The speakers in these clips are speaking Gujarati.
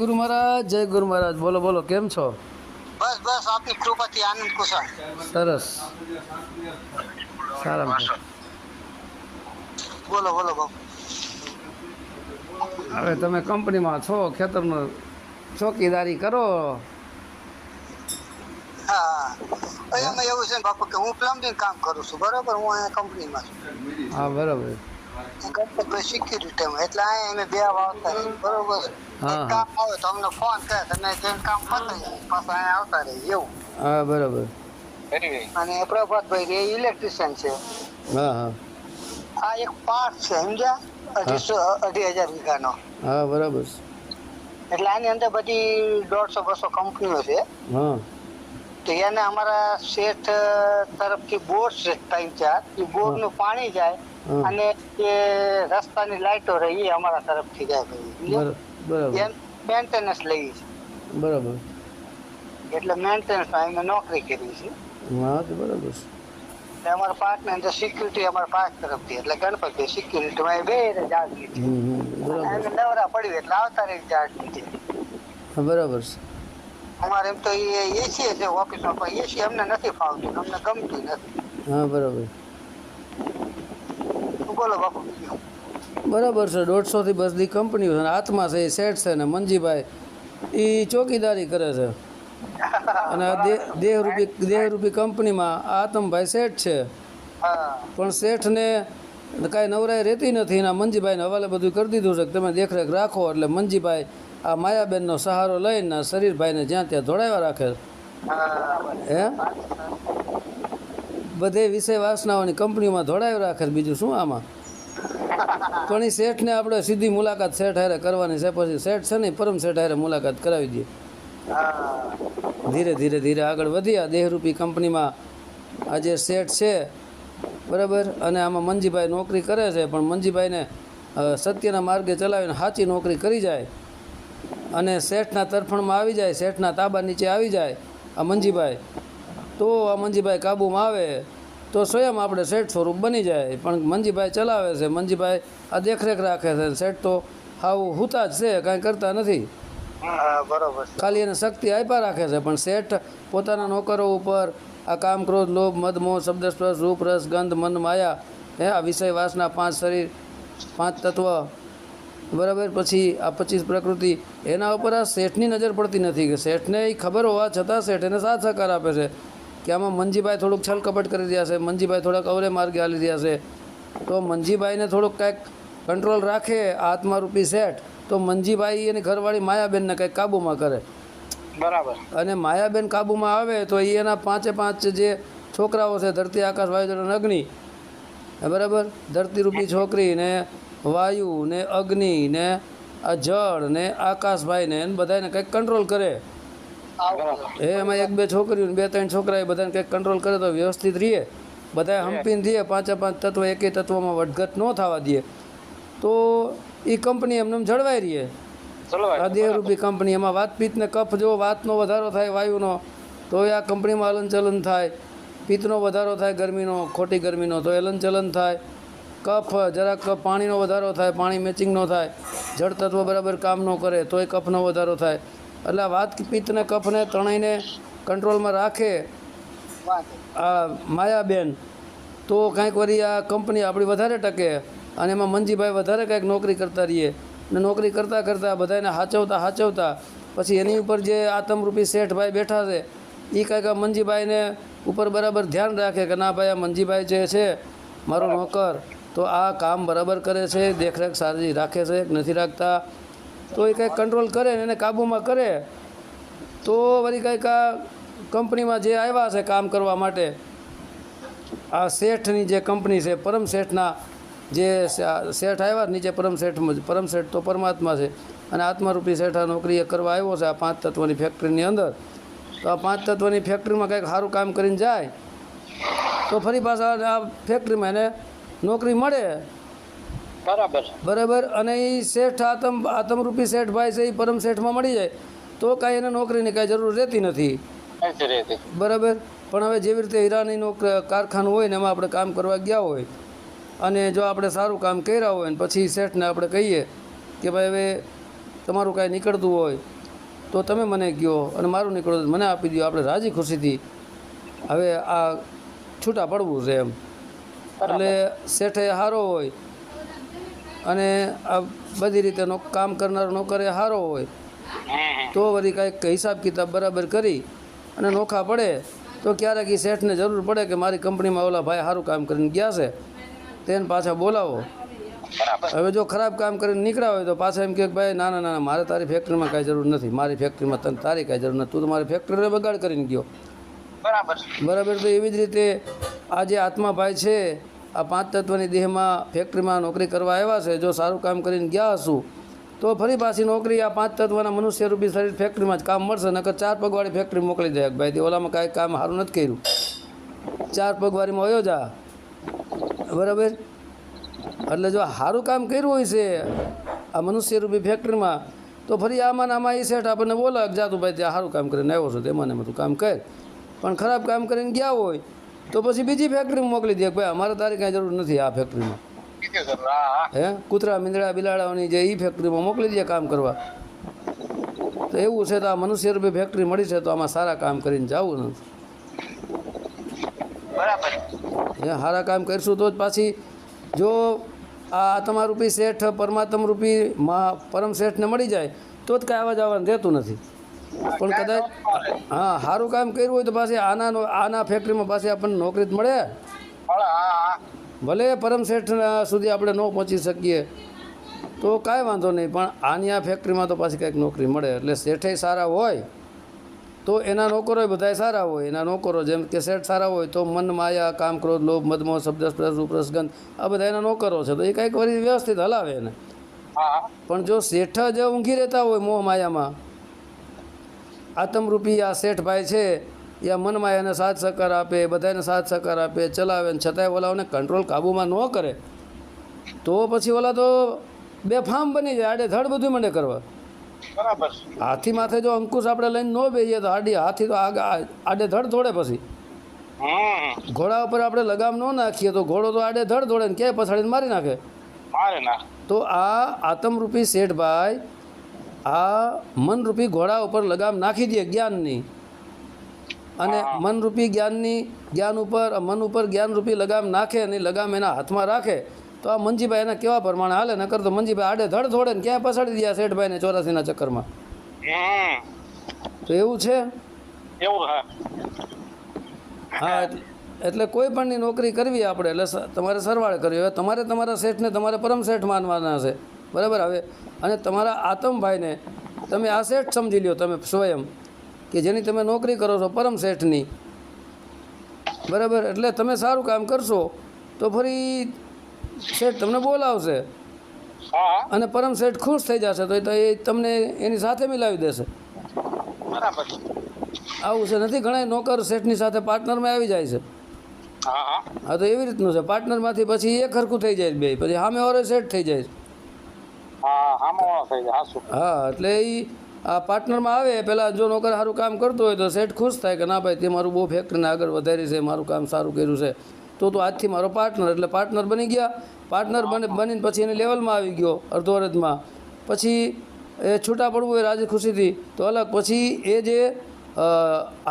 ગુરુ મહારાજ જય ગુરુ મહારાજ. બોલો બોલો કેમ છો? બસ બસ આપની કૃપાથી આનંદ કુશળ. સરસ. સારા બોલો બોલો હવે તમે કંપનીમાં છો ખેતરનો ચોકીદારી કરો. હા એમાં એવું છે બાપુ કે હું પ્લમ્બિંગ કામ કરું છું. બરોબર હું અહીંયા કંપનીમાં છું. હા બરાબર. એટલે અહીંયા અમે બે આવતા બરોબર? છે હા, એક કામ આવે તો અમને ફોન કરે તમે જેમ કામ પતાવી પાછા અહીંયા આવતા રહીએ એવું. હા બરાબર. અને પ્રભાતભાઈ રે ઇલેક્ટ્રિશિયન છે. હા હા. આ એક પાર્ટ છે સમજ્યા? અઢીસો અઢી હજાર વીઘાનો. હા બરાબર. એટલે આની અંદર બધી દોઢસો બસો કંપનીઓ છે. હા. તો એને અમારા શેઠ તરફથી બોર છે ત્રણ ચાર. એ બોરનું પાણી જાય અને એ રસ્તાની લાઇટો રહી એ અમારા તરફથી જાય મેન્ટેનન્સ લઈએ છે. બરાબર. એટલે મેન્ટેનન્સ અમે નોકરી કરી છે. હા તો બરાબર છે. અમારા પાક ને અંદર સિક્યુરિટી અમારા પાક તરફથી એટલે ગણપતિ સિક્યુરિટી માં બે ચાર્જ લીધી નવરા પડ્યું એટલે આવતા રહી ચાર્જ લીધી બરાબર છે. અમારે એમ તો એ એસી છે ઓફિસમાં પણ એસી અમને નથી ફાવતું અમને ગમતું નથી. હા બરાબર. બોલો બાપુ બરાબર છે દોઢસોથી બસની કંપનીઓ છે હાથમાં છે સેટ છે ને મંજીભાઈ એ ચોકીદારી કરે છે. અને દેહરૂપી દેહરૂપી કંપનીમાં આતમભાઈ શેઠ છે. હા. પણ શેઠને કાંઈ નવરાઈ રહેતી નથી અને મનજીભાઈને મંજીભાઈને હવાલે બધું કરી દીધું છે કે તમે દેખરેખ રાખો એટલે મંજીભાઈ આ માયાબેનનો સહારો લઈને શરીરભાઈને જ્યાં ત્યાં ધોડાવ્યા રાખે હે? બધે વિષય વાસનાઓની કંપનીઓમાં દોડાવી રાખે બીજું શું આમાં? પણ એ શેઠને આપણે સીધી મુલાકાત શેઠ હારે કરવાની છે, પછી શેઠ છે ને પરમ શેઠ હારે મુલાકાત કરાવી દઈએ ધીરે ધીરે ધીરે આગળ વધ્યા દેહરૂપી કંપનીમાં આજે શેઠ છે, બરાબર? અને આમાં મંજીભાઈ નોકરી કરે છે, પણ મંજીભાઈને સત્યના માર્ગે ચલાવીને સાચી નોકરી કરી જાય. અને શેઠના તરફણમાં આવી જાય શેઠના તાબા નીચે આવી જાય આ મંજીભાઈ. તો આ મંજીભાઈ કાબૂમાં આવે તો સ્વયં આપણે શેઠ સ્વરૂપ બની જાય. પણ મંજીભાઈ ચલાવે છે મંજીભાઈ આ દેખરેખ રાખે છે. શેઠ તો હાવ હુતા જ છે કાંઈ કરતા નથી. બરોબર ખાલી એને શક્તિ આપ્યા રાખે છે પણ શેઠ પોતાના નોકરો ઉપર આ કામ ક્રોધ લોભ મદ મોહ શબ્દ સ્પર્શ રૂપ રસ ગંધ મન માયા હે આ વિષય વાસના પાંચ શરીર પાંચ તત્વ બરાબર પછી આ પચીસ પ્રકૃતિ એના ઉપર આ શેઠની નજર પડતી નથી કે શેઠને એ ખબર હોવા છતાં શેઠ એને સાથ સહકાર આપે છે કે આમાં મંજીભાઈ થોડુંક છલકપટ કરી રહ્યા છે મંજીભાઈ થોડાક અવરે માર્ગે હાલી રહ્યા છે. તો મંજીભાઈને થોડુંક કાંઈક કંટ્રોલ રાખે આત્મારૂપી શેઠ તો મંજીભાઈ એની ઘરવાળી માયાબેનને કંઈક કાબૂમાં કરે. બરાબર. અને માયાબેન કાબૂમાં આવે તો એ એના પાંચે પાંચ જે છોકરાઓ છે ધરતી આકાશ વાયુ જળ અગ્નિ બરાબર? ધરતીરૂપી છોકરી ને વાયુ ને અગ્નિ ને આ જળ ને આકાશભાઈ ને બધાને કંઈક કંટ્રોલ કરે. એ એમાં એક બે છોકરીઓ બે ત્રણ છોકરા એ બધાને કંઈક કંટ્રોલ કરે તો વ્યવસ્થિત રહીએ. બધા હંપીને દે પાંચે પાંચ તત્વ એકે તત્વમાં વટઘટ ન થવા દે તો એ કંપની એમને એમ જળવાઈ રહીએ. આ દેહરૂપી કંપની એમાં વાત ને કફ જો વાતનો વધારો થાય વાયુનો તો એ આ કંપનીમાં હલનચલન થાય. પિત્તનો વધારો થાય ગરમીનો ખોટી ગરમીનો તો હલનચલન થાય. કફ જરાક પાણીનો વધારો થાય પાણી મેચિંગ ન થાય જળ તત્વ બરાબર કામ ન કરે તોય કફનો વધારો થાય. એટલે આ વાત પિત્તને કફને ત્રણેયને કંટ્રોલમાં રાખે આ માયાબેન તો કાંઈક વળી આ કંપની આપણી વધારે ટકે અને એમાં મંજીભાઈ વધારે કાંઈક નોકરી કરતા રહીએ. ને નોકરી કરતાં કરતાં બધાને હાચવતા હાચવતા પછી એની ઉપર જે આતમરૂપી શેઠભાઈ બેઠા છે એ કાંઈક આ મંજીભાઈને ઉપર બરાબર ધ્યાન રાખે કે ના ભાઈ આ મંજીભાઈ જે છે મારો નોકર તો આ કામ બરાબર કરે છે, દેખરેખ સારી રાખે છે, નથી રાખતા, તો એ કંઈક કંટ્રોલ કરે ને એને કાબૂમાં કરે, તો વળી કંઈક આ કંપનીમાં જે આવ્યા છે કામ કરવા માટે, આ શેઠની જે કંપની છે, પરમ શેઠના જે શેઠ આવ્યા નીચે પરમ શેઠ પરમ શેઠ તો પરમાત્મા છે, અને આત્મારૂપી શેઠ આ નોકરી એ કરવા આવ્યો છે, આ પાંચ તત્વની ફેક્ટરીની અંદર, તો આ પાંચ તત્વની ફેક્ટરીમાં કંઈક સારું કામ કરીને જાય, તો ફરી પાછા આ ફેક્ટરીમાં એને નોકરી મળે? બરાબર. બરાબર. અને એ શેઠ આતમ આતમરૂપી શેઠભાઈ છે એ પરમ શેઠમાં મળી જાય. તો કાંઈ એને નોકરીની કાંઈ જરૂર રહેતી નથી. બરાબર. પણ હવે જેવી રીતે હીરાનીનું કારખાનું હોય ને એમાં આપણે કામ કરવા ગયા હોય અને જો આપણે સારું કામ કર્યા હોય ને પછી શેઠને આપણે કહીએ કે ભાઈ હવે તમારું કાંઈ નીકળતું હોય તો તમે મને કહો અને મારું નીકળતું મને આપી દો આપણે રાજી ખુશીથી. હવે આ છૂટા પડવું છે એમ. એટલે શેઠે સારો હોય અને આ બધી રીતે કામ કરનારો નોકરે સારો હોય તો વળી કાંઈક હિસાબ કિતાબ બરાબર કરી અને નોખા પડે તો ક્યારેક એ શેઠને જરૂર પડે કે મારી કંપનીમાં ઓલા ભાઈ સારું કામ કરીને ગયા છે તેને પાછા બોલાવો. હવે જો ખરાબ કામ કરીને નીકળ્યા હોય તો પાછા એમ કે ભાઈ નાના ના ના ના, મારે તારી ફેક્ટરીમાં કાંઈ જરૂર નથી મારી ફેક્ટરીમાં તને તારી કાંઈ જરૂર નથી તું તો મારી ફેક્ટરીને બગાડ કરીને ગયો. બરાબર. બરાબર તો એવી જ રીતે આ જે આત્માભાઈ છે, આ પાંચ તત્વની દેહમાં ફેક્ટરીમાં નોકરી કરવા આવ્યા છે, જો સારું કામ કરીને ગયા હશું, તો ફરી પાછી નોકરી આ પાંચ તત્વના મનુષ્ય રૂપી શરીર ફેક્ટરીમાં જ કામ મળશે, નકર ચાર પગવાળી ફેક્ટરી મોકલી દે. ભાઈ ઓલામાં કાંઈ કામ સારું નથી કર્યું. ચાર પગવાળીમાં વયો જા. બરાબર? એટલે જો સારું કામ કર્યું હોય છે, આ મનુષ્ય રૂપી ફેક્ટરીમાં તો ફરી આમાં આમાં એ સેઠ આપણને બોલાવે જાતું ભાઈ, ત્યાં સારું કામ કરીને આવ્યો છો તેમાં ને બધું કામ કર. પણ ખરાબ કામ કરીને ગયા હોય તો પછી બીજી ફેક્ટરીમાં મોકલી દે. ભાઈ અમારે તારી કાંઈ જરૂર નથી આ ફેક્ટરીમાં હા કૂતરા મીંદડા બિલાડાઓની જે એ ફેક્ટરીમાં મોકલી દે કામ કરવા. તો એવું છે તો આ મનુષ્ય રૂપે ફેક્ટરી મળી છે તો આમાં સારા કામ કરીને જવું નથી બરાબર. હે સારા કામ કરીશું તો જ પાછી જો આ તમારૂપી શેઠ પરમાત્મ રૂપી મા પરમ શેઠને મળી જાય તો જ કાંઈ આવા જવાનું રહેતું નથી. પણ કદાચ હા સારું કામ કર્યું હોય તો પાછી આના આના ફેક્ટરીમાં પાછી આપણને નોકરી જ મળે. ભલે પરમ શેઠ સુધી આપણે ન પહોંચી શકીએ તો કાંઈ વાંધો નહીં પણ આની આ ફેક્ટરીમાં તો પાછી કંઈક નોકરી મળે. એટલે શેઠે સારા હોય તો એના નોકરો બધાય સારા હોય. એના નોકરો જેમ કે શેઠ સારા હોય તો મન માયા કામ ક્રોધ લોભ મદમો શબ્દ સ્પર્શ ઉપરસગંધ આ બધા એના નોકરો છે. તો એ કંઈક વળી વ્યવસ્થિત હલાવે એને. હા. પણ જો શેઠ જ ઊંઘી રહેતા હોય મોહ માયામાં આત્મરૂપી આ શેઠભાઈ છે એ મનમાં એને સાથ સહકાર આપે બધાને સાથ સહકાર આપે ચલાવે ને છતાંય ઓલાઓને કંટ્રોલ કાબૂમાં ન કરે. તો પછી ઓલા તો બેફામ બની જાય આડે ધડ બધું મને કરવા. બરાબર. હાથી માથે જો અંકુશ આપણે લઈને ન બેસીએ તો આડી હાથી તો આગ- આડે ધડ દોડે પછી. ઘોડા ઉપર આપણે લગામ ન નાખીએ તો ઘોડો તો આડે ધડ દોડે ને ક્યાંય પછાડીને મારી નાખે. ના તો આ આતમરૂપી શેઠભાઈ આ મનરૂપી ઘોડા ઉપર લગામ નાખી દે જ્ઞાનની. અને મનરૂપી જ્ઞાનની જ્ઞાન ઉપર મન ઉપર જ્ઞાનરૂપી લગામ નાખે અને લગામ એના હાથમાં રાખે તો આ મંજીભાઈ એના કેવા પ્રમાણે હાલે? નકર તો મંજીભાઈ આડે ધડ થોડે ને ક્યાંય પછાડી દે આ શેઠભાઈને ચોરાસીના ચક્કરમાં? તો એવું છે? એવું હા. એટલે કોઈ પણની નોકરી કરવી આપણે એટલે તમારે સરવાળે કરવી. હવે તમારે તમારા શેઠને તમારે પરમ શેઠ માનવાના છે. બરાબર? હવે અને તમારા આતમભાઈને તમે આ શેઠ સમજી લ્યો તમે સ્વયં કે જેની તમે નોકરી કરો છો પરમ શેઠની. બરાબર? એટલે તમે સારું કામ કરશો તો ફરી શેઠ તમને બોલાવશે. અને પરમ શેઠ ખુશ થઈ જશે તો એ- તો એ તમને એની સાથે મિલાવી દેશે. બરાબર. આવું છે. નથી ઘણા નોકર શેઠની સાથે પાર્ટનરમાં આવી જાય છે. હા તો એવી રીતનું છે. પાર્ટનરમાંથી પછી એક હરખું થઈ જાય બે. પછી સામે વાળો શેઠ થઈ જાય હાસુ હા, એટલે એ આ પાર્ટનરમાં આવે પહેલાં જો નોકર સારું કામ કરતો હોય તો સેટ ખુશ થાય કે ના ભાઈ, તે મારું બહુ ફેક્ટરીને આગળ વધારી છે, મારું કામ સારું કર્યું છે. તો તો આજથી મારો પાર્ટનર એટલે પાર્ટનર બની ગયા. પાર્ટનર બને બનીને પછી એને લેવલમાં આવી ગયો, અડધો અડધમાં પછી એ છૂટા પડવું હોય, રાજી ખુશીથી. તો અલગ, પછી એ જે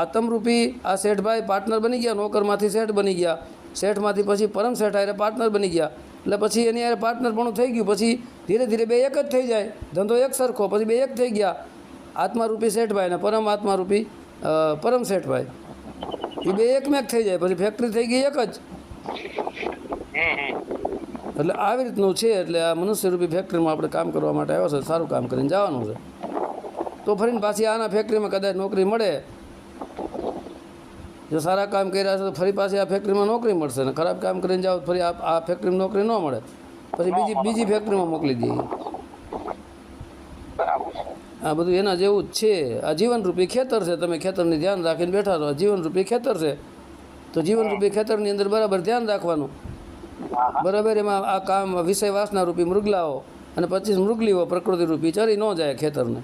આતમરૂપી આ શેઠભાઈ પાર્ટનર બની ગયા, નોકરમાંથી શેઠ બની ગયા. શેઠમાંથી પછી પરમ શેઠ આરે પાર્ટનર બની ગયા. એટલે પછી એની યાર પાર્ટનરપણું પણ થઈ ગયું. પછી ધીરે ધીરે બે એક જ થઈ જાય. ધંધો એક સરખો, પછી બે એક થઈ ગયા. આત્મારૂપી શેઠભાઈ અને પરમ આત્મારૂપી પરમ શેઠભાઈ. એ બે એકમેક થઈ જાય. પછી ફેક્ટરી થઈ ગઈ એક જ. એટલે આવી રીતનું છે એટલે આ મનુષ્યરૂપી ફેક્ટરીમાં આપણે કામ કરવા માટે આવ્યો છે. સારું કામ કરીને જવાનું છે. તો ફરીને પાછી આના ફેક્ટરીમાં કદાચ નોકરી મળે. જો સારા કામ કર્યા છે તો ફરી પાછી આ ફેક્ટરીમાં નોકરી મળશે ને ખરાબ કામ કરીને જાઓ ફરી આ ફેક્ટરીમાં નોકરી ન મળે. પછી બીજી બીજી ફેક્ટરીમાં મોકલી દઈએ. આ બધું એના જેવું જ છે. આ જીવનરૂપી ખેતર છે. તમે ખેતરની ધ્યાન રાખીને બેઠા રહો. આ જીવનરૂપી ખેતર છે. તો જીવનરૂપી ખેતરની અંદર બરાબર ધ્યાન રાખવાનું. બરાબર એમાં આ કામ વિષય વાસના રૂપી મૃગલાઓ અને પચીસ મૃગલીઓ પ્રકૃતિ રૂપી ચરી ન જાય ખેતરને.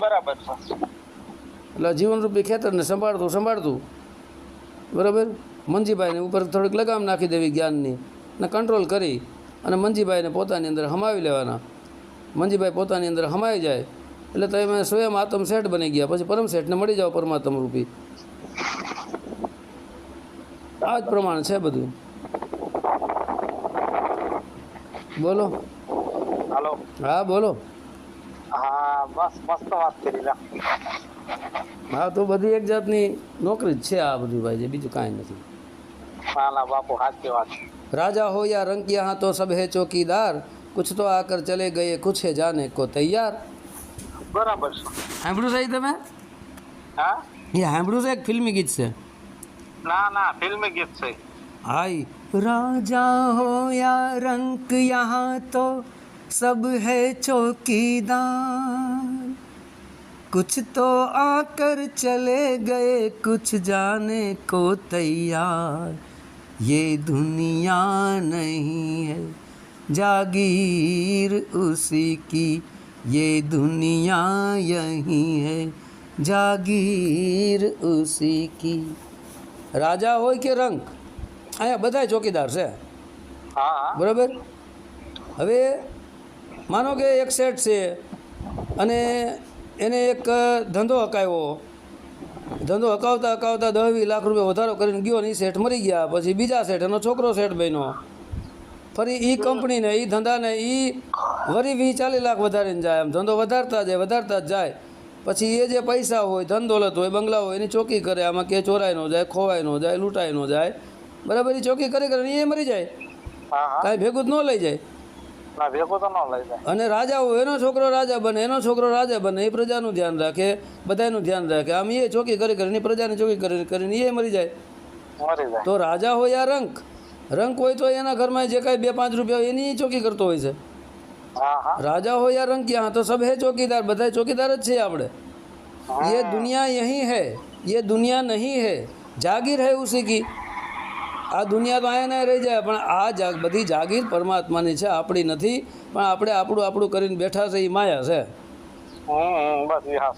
બરાબર એટલે જીવનરૂપી ખેતરને સંભાળતું સંભાળતું. બરાબર? મંજીભાઈને ઉપર થોડીક લગામ નાખી દેવી જ્ઞાનની અને કંટ્રોલ કરી અને મંજીભાઈને પોતાની અંદર હમાવી લેવાના. મંજીભાઈ પોતાની અંદર હમાઈ જાય. એટલે તમે સ્વયં આત્મ શેઠ બની ગયા. પછી પરમ શેઠને મળી જાઓ પરમાત્મ રૂપી. આ જ પ્રમાણ છે બધું. બોલો. હાલો. હા બોલો. હા બસ મસ્ત વાત કરી હા તો બધી એક જાતની નોકરી જ છે આ બધું ભાઈ જે બીજું કાંઈ નથી ના ના બાપુ સાચી વાત राजा हो या रंक यहाँ तो सब है चौकीदार कुछ तो आकर चले गए कुछ है जाने को तैयार બરાબર છે સાંભળ્યું છે ઈ તમે હા એ સાંભળ્યું છે એક ફિલ્મી ગીત છે ના ના ફિલ્મી ગીત છે हाय राजा हो या रंक यहाँ तो सब है चौकीदार कुछ तो आकर चले गए कुछ जाने को तैयार ये दुनिया नहीं है जागीर उसी की ये दुनिया यही है જાગીર ઉસી કી રાજા હોય કે રંક અહીંયા બધાય ચોકીદાર છે હા હા બરાબર હવે માનો કે એક શેઠ છે અને એને એક ધંધો હકાવ્યો. ધંધો હકાવતા હકાવતા દસ વીસ લાખ રૂપિયા વધારો કરીને ગયો ને એ શેઠ મરી ગયા. પછી બીજા શેઠ એનો છોકરો શેઠ બન્યો. ફરી એ કંપનીને એ ધંધાને એ વરી વીસ ચાલીસ લાખ વધારીને જાય. આમ ધંધો વધારતા જાય વધારતા જ જાય. પછી એ જે પૈસા હોય ધન દોલત હોય બંગલા હોય એની ચોકી કરે. આમાં કે ચોરાય ન જાય ખોવાય ન જાય લૂંટાય ન જાય. બરાબર એ ચોકી કરી કરે એ મરી જાય. કાંઈ ભેગું જ ન લઈ જાય. અને રાજા એનો છોકરો રાજા બને એનો છોકરો રાજા બને એ પ્રજાનું ધ્યાન રાખે બધાનું ધ્યાન રાખે. આમ એ ચોકી કરી કરીને પ્રજાની ચોકી કરી કરીને એ મરી જાય. તો રાજા હોય આ રંક. રંક હોય તો એના ઘરમાં જે કાંઈ બે પાંચ રૂપિયા એની ચોકી કરતો હોય છે. રાજા હોય આ રંક યા તો સબ હે ચોકીદાર બધા ચોકીદાર જ છે આપણે. એ દુનિયા यही હૈ ये દુનિયા નહીં है જાગીર હૈ उसी કી. આ દુનિયા તો અહીંયા રહી જાય પણ આ જાગ બધી જાગીર પરમાત્માની છે આપણી નથી પણ આપણે આપણું આપણું કરીને બેઠા છે એ માયા છે.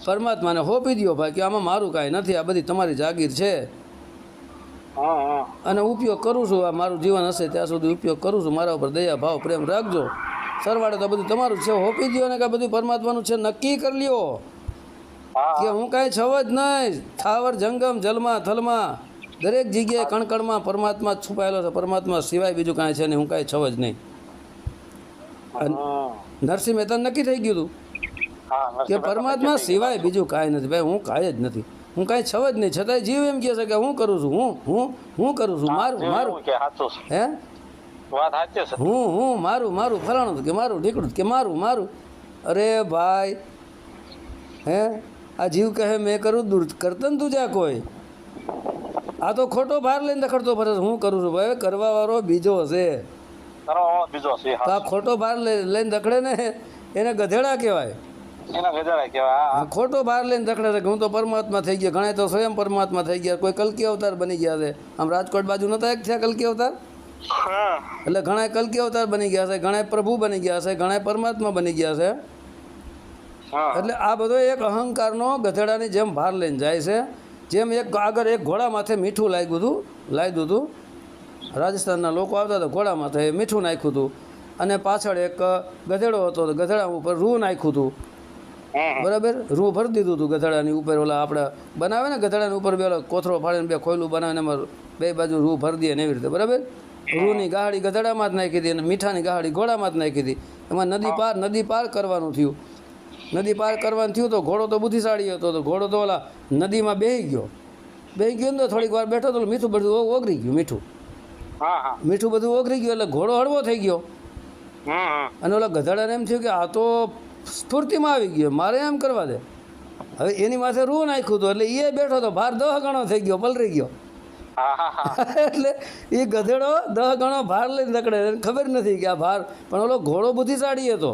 પરમાત્માને હોપી દો ભાઈ કે આમાં મારું કાંઈ નથી આ બધી તમારી જાગીર છે. અને ઉપયોગ કરું છું આ મારું જીવન હશે ત્યાં સુધી ઉપયોગ કરું છું મારા ઉપર દયા ભાવ પ્રેમ રાખજો. સરવાળે તો બધું તમારું છે હોપી દો ને કે બધું પરમાત્માનું છે નક્કી કરી લ્યો. કે હું કાંઈ છવ જ નહીં થાવર જંગમ જલમાં થલમાં. દરેક જગ્યાએ કણકણમાં પરમાત્મા છુપાયેલો છે. પરમાત્મા સિવાય બીજું કાંઈ છે નહીં. હું કાંઈ છવ જ નહીં. નરસિંહ મહેતા નક્કી થઈ ગયું હતું કે પરમાત્મા સિવાય બીજું કાંઈ નથી. ભાઈ હું કાંઈ જ નથી. હું કાંઈ છવ જ નહીં. છતાંય જીવ એમ કહે છે કે હું કરું છું? હું હું હું કરું છું? મારું મારું. હે? હું હું મારું મારું ફલાણું કે મારું ઢીકડું કે મારું મારું. અરે ભાઈ હે? આ જીવ કહે મેં કરું દૂર. કરતન તું જા કોઈ. આ તો ખોટો ભાર લઈને દખડતો ફરે હું કરું છું ભાઈ? કરવા વાળો બીજો હશે બીજો છે તો આ ખોટો ભાર લઈને દખડે ને એને ગધેડા કહેવાય. ખોટો ભાર લઈને દખડે છે હું તો પરમાત્મા થઈ ગયા. ઘણા તો સ્વયં પરમાત્મા થઈ ગયા. કોઈ કલકી અવતાર બની ગયા છે. આમ રાજકોટ બાજુ નતા એક થયા કલકી અવતાર? એટલે ઘણા કલકી અવતાર બની ગયા છે. ઘણા પ્રભુ બની ગયા છે. ઘણા પરમાત્મા બની ગયા છે. એટલે આ બધો એક અહંકારનો ગધેડાની જેમ ભાર લઈને જાય છે. જેમ એક આગળ એક ઘોડા માથે મીઠું લાગ્યું હતું લાગ્યું હતું. રાજસ્થાનના લોકો આવતા હતા ઘોડા માથે મીઠું નાખ્યું હતું. અને પાછળ એક ગધેડો હતો તો ગધેડા ઉપર રૂ નાખ્યું હતું. બરાબર? રૂ ભરી દીધું હતું ગધેડાની ઉપર. ઓલા આપણે બનાવે ને ગધેડાની ઉપર બે કોથરો ફાડીને બે ખોયલું બનાવીને એમાં બે બાજુ રૂ ભરી દે ને એવી રીતે. બરાબર? રૂની ગાહડી ગધેડામાં જ નાખી હતી અને મીઠાની ગાહડી ઘોડામાં જ નાખી હતી. એમાં નદી પાર નદી પાર કરવાનું થયું. નદી પાર કરવાનું થયું તો ઘોડો તો બુદ્ધિશાળી હતો તો ઘોડો તો ઓલા નદીમાં બેહી ગયો. બેહી ગયો ને તો થોડીક વાર બેઠો તો મીઠું બધું ઓગરી ગયું મીઠું. મીઠું બધું ઓગળી ગયું એટલે ઘોડો હળવો થઈ ગયો. અને ઓલા ગધાડાને એમ થયું કે આ તો સ્ફૂર્તિમાં આવી ગયો મારે એમ કરવા દે. હવે એની માથે રૂ નાખ્યું હતું એટલે એ બેઠો તો ભાર દહ ગણો થઈ ગયો પલરી ગયો. એટલે એ ગધેડો દહ ગણો ભાર લઈને નીકળે ખબર નથી કે આ ભાર પણ ઓલો ઘોડો બુદ્ધિશાળી હતો.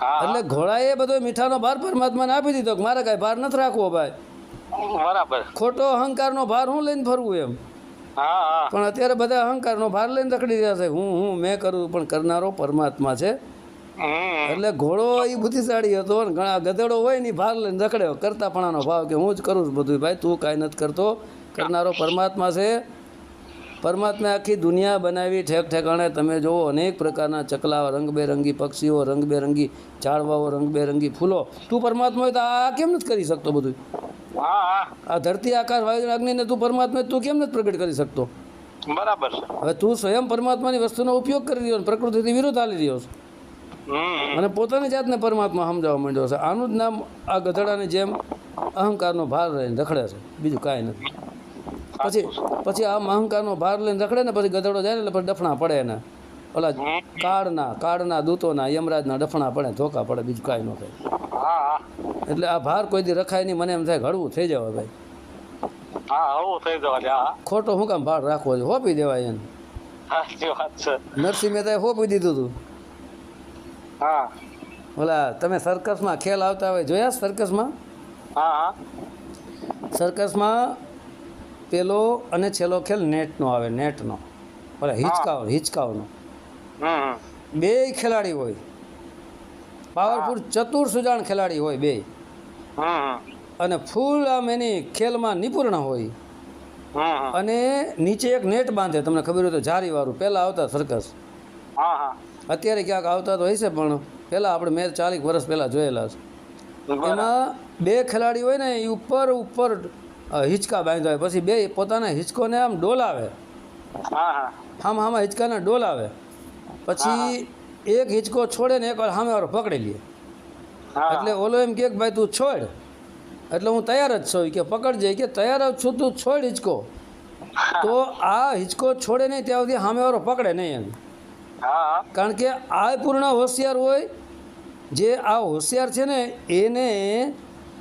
એટલે ઘોડાએ બધો મીઠાનો ભાર પરમાત્માને આપી દીધો મારે કાંઈ ભાર નથી રાખવો ભાઈ. બરાબર. ખોટો અહંકારનો ભાર હું લઈને ફરવું એમ. હા હા. પણ અત્યારે બધા અહંકારનો ભાર લઈને રખડી રહ્યા છે. હું હું મેં કરું પણ કરનારો પરમાત્મા છે. એટલે ઘોડો એ બુદ્ધિશાળી હતો ને ઘણા ગધેડો હોય ને ભાર લઈને દખડ્યો કરતાપણાનો ભાવ કે હું જ કરું છું બધું ભાઈ તું કાંઈ નથી કરતો. કરનારો પરમાત્મા છે. પરમાત્માએ આખી દુનિયા બનાવી ઠેક ઠેકાણે તમે જુઓ અનેક પ્રકારના ચકલાઓ રંગબેરંગી પક્ષીઓ રંગબેરંગી ઝાડવાઓ રંગબેરંગી ફૂલો. તું પરમાત્મા તો આ કેમ નથી કરી શકતો બધું? આ ધરતી આકાશ વાયુ અગ્નિને તું પરમાત્મા તું કેમ નથી પ્રગટ કરી શકતો? બરાબર છે. હવે તું સ્વયં પરમાત્માની વસ્તુનો ઉપયોગ કરી રહ્યો પ્રકૃતિથી વિરોધ હાલી રહ્યો છે. અને પોતાની જાતને પરમાત્મા સમજાવવા માંડ્યો છે. આનું જ નામ આ ગધડાની જેમ અહંકારનો ભાર રહીને રખડે છે. બીજું કાંઈ નથી. પછી પછી આમ અહંકારનો ભાર લઈને રખડે ને પછી ગધડો જાય ને એટલે પછી ડફણા પડે એને. ઓલા કાળના કાળના દૂતોના યમરાજના ડફણા પડે ધોકા પડે બીજું કાંઈ ન થાય એટલે આ ભાર કોઈ દી રખાય નહીં મને એમ થાય હળવું થઈ જવા ભાઈ ખોટો હું કામ ભાર રાખવો છે? હોપી દેવાય એને. નરસિંહ મહેતાએ હોપી દીધું હતું હા. ઓલા તમે સર્કસમાં ખેલ આવતા હોય જોયા સર્કસમાં સર્કસમાં પેલો અને છેલ્લો ખેલ નેટનો આવે નેટનો. ભલે હિંચકાવ હિંચકાવનો બે ખેલાડી હોય. પાવરફુલ ચતુર સુજાણ ખેલાડી હોય બે. અને ફૂલ આમ એની ખેલમાં નિપુણ હોય. અને નીચે એક નેટ બાંધે તમને ખબર હોય તો જારીવાળું. પહેલાં આવતા સર્કસ અત્યારે ક્યાંક આવતા તો હશે પણ પહેલાં આપણે મેં ચાલીક વર્ષ પહેલાં જોયેલા છે. એમાં બે ખેલાડી હોય ને એ ઉપર ઉપર હિંચકા બાંધ્યા હોય. પછી બે પોતાના હિંચકોને આમ ડોલાવે. હા હા. આમ આમાં હિંચકાને ડોલાવે. પછી એક હિંચકો છોડે ને એક વાર સામે વાળો પકડી લે. એટલે ઓલો એમ કે ભાઈ તું છોડ. એટલે હું તૈયાર જ છું. કે પકડજે કે તૈયાર જ છું તું છોડ હિંચકો. તો આ હિંચકો છોડે નહીં ત્યાં સુધી સામેવાળો પકડે નહીં એમ. કારણ કે આ પૂર્ણ હોશિયાર હોય. જે આ હોશિયાર છે ને એને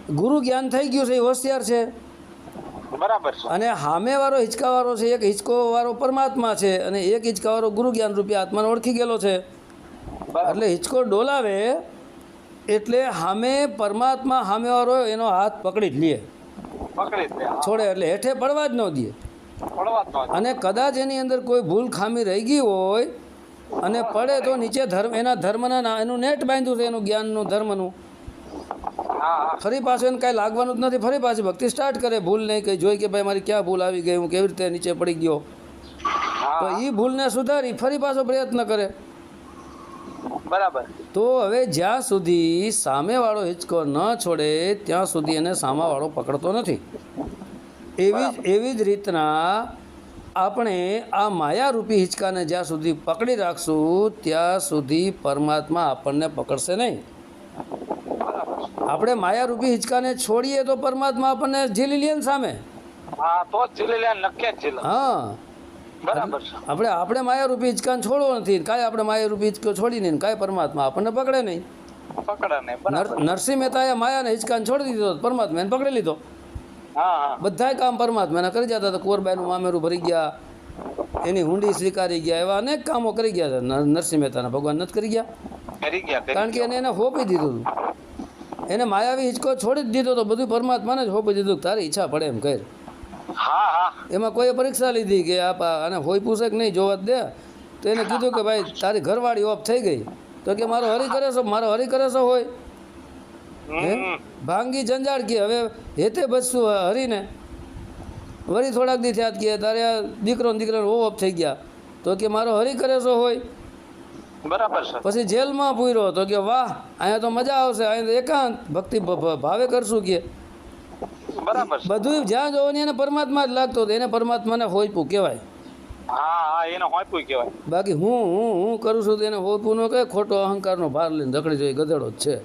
ગુરુ જ્ઞાન થઈ ગયું છે એ હોશિયાર છે. બરાબર છે. અને સામેવાળો હિંચકાવાળો છે એક હિંચકોવાળો પરમાત્મા છે અને એક હિંચકાવાળો ગુરુ જ્ઞાન રૂપી આત્માને ઓળખી ગયેલો છે. એટલે હિંચકો ડોલાવે એટલે સામે પરમાત્મા સામેવાળો એનો હાથ પકડી જ લે. છોડે એટલે હેઠે પડવા જ ન દે. અને કદાચ એની અંદર કોઈ ભૂલ ખામી રહી ગઈ હોય અને પડે તો નીચે ધર્મ એના ધર્મના એનું નેટ બાંધ્યું છે એનું જ્ઞાનનું ધર્મનું. ફરી પાછું એને કાંઈ લાગવાનું જ નથી. ફરી પાછી ભક્તિ સ્ટાર્ટ કરે. ભૂલ નહીં કંઈ. જોઈ કે ભાઈ મારી ક્યાં ભૂલ આવી ગઈ? હું કેવી રીતે નીચે પડી ગયો? તો એ ભૂલને સુધારી ફરી પાછો પ્રયત્ન કરે. બરાબર. તો હવે જ્યાં સુધી સામેવાળો હિંચકો ન છોડે ત્યાં સુધી એને સામાવાળો પકડતો નથી. એવી જ એવી જ રીતના આપણે આ માયારૂપી હિંચકાને જ્યાં સુધી પકડી રાખશું ત્યાં સુધી પરમાત્મા આપણને પકડશે નહીં. આપણે માયારૂપી હિંચકાને છોડીએ તો પરમાત્મા આપણને ઝીલી લે ને સામે. હા તો ઝીલી લે નક્કી જ હા. બરાબર આપણે આપણે માયારૂપી હિંચકાને છોડવો નથી કાંઈ આપણે માયારૂપી હિંચકો છોડી નહીં કાંઈ પરમાત્મા આપણને પકડે નહીં. પકડે નરસિંહ મહેતાએ માયાને હિંચકાને છોડી દીધો પરમાત્માને પકડી લીધો. બધાય કામ પરમાત્માને કરી જતા હતા. કુંવરબાઈનું મામેરું ભરી ગયા એની હુંડી સ્વીકારી ગયા એવા અનેક કામો કરી ગયા હતા. નરસિંહ મહેતાના ભગવાન નથી કરી ગયા. કરી ગયા કરી કારણ કે એને એને હોપી દીધું હતું. એને માયાવી હિંચકો છોડી જ દીધો તો બધું પરમાત્માને જ હોપી દીધું તારી ઈચ્છા પડે એમ કહે એમાં કોઈએ પરીક્ષા લીધી કે આ આને હોય પૂછે કે નહીં જોવા દે. તો એને કીધું કે ભાઈ તારી ઘરવાળી ઓફ થઈ ગઈ. તો કે મારો હરી કરે છો મારો હરી કરે છો હોય? ભાંગી જંજાળ કે હવે હેતે બચશું હરીને. વળી થોડાક દી થયા કે તારે દીકરો ને ઓફ થઈ ગયા. તો કે મારો હરી કરે છો હોય. બરાબર છે. પછી જેલમાં પૂર્યો તો કે વાહ અહીંયા તો મજા આવશે અહીંયા એકાંત. ભક્તિ ભાવે કરશું કે. બરાબર બધું જ્યાં જોવાની એને પરમાત્મા જ લાગતો હતો એને પરમાત્માને હોઈપું કહેવાય. બાકી હું હું હું કરું છું એને હોઈપું નો કઈ ખોટો અહંકારનો ભાર લઈને રખડી જોઈ ગધેડો જ છે.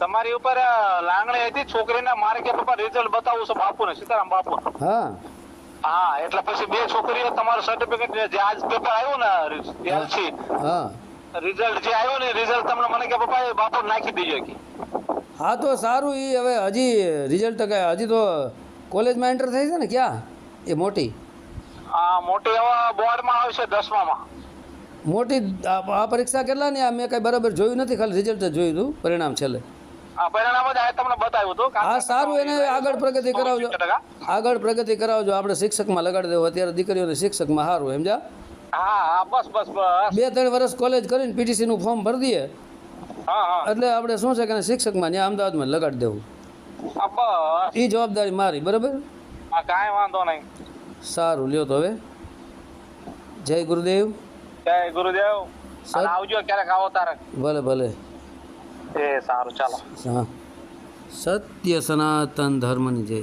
તમારી ઉપર લાંગણી હતી છોકરીને મારે કે પપ્પા રિઝલ્ટ બતાવું બાપુ બાપુને સીતારામ બાપુ હા. હા એટલે પછી બે છોકરીઓ તમારું સર્ટિફિકેટ જે આજ પેપર આવ્યું ને એલસી હા. રિઝલ્ટ જે આવ્યું ને રિઝલ્ટ તમને મને કે પપ્પા બાપુ નાખી દેજો કે. હા તો સારું એ હવે હજી રિઝલ્ટ કે હજી તો કોલેજમાં એન્ટર થઈ છે ને ક્યાં? એ મોટી. હા મોટી હવે બોર્ડમાં આવશે દસમામાં. મોટી આ પરીક્ષા પરીક્ષા કેટલાની? આ મેં કાંઈ બરાબર જોયું નથી ખાલી રિઝલ્ટ જ જોયું હતું પરિણામ છેલ્લે. પરિણામ જ તમને બતાવ્યું હતું. હા સારું એને આગળ પ્રગતિ કરાવજો. આગળ પ્રગતિ કરાવજો આપણે શિક્ષકમાં લગાડી દેવું. અત્યારે દીકરીઓને શિક્ષકમાં સારું સમજા હા હા બસ બસ બસ. બે ત્રણ વર્ષ કોલેજ કરીને પીટીસીનું ફોર્મ ભરી દઈએ. હા હા. એટલે આપણે શું છે કે શિક્ષકમાં ત્યાં અમદાવાદમાં લગાડી દેવું. એ જવાબદારી મારી બરાબર? કાંઈ વાંધો નહીં. સારું લ્યો તો હવે. જય ગુરુદેવ. જય ગુરુદેવ. આવજો ક્યારેક આવો તારે. ભલે ભલે. સારું ચાલો. સત્ય સનાતન ધર્મની જય.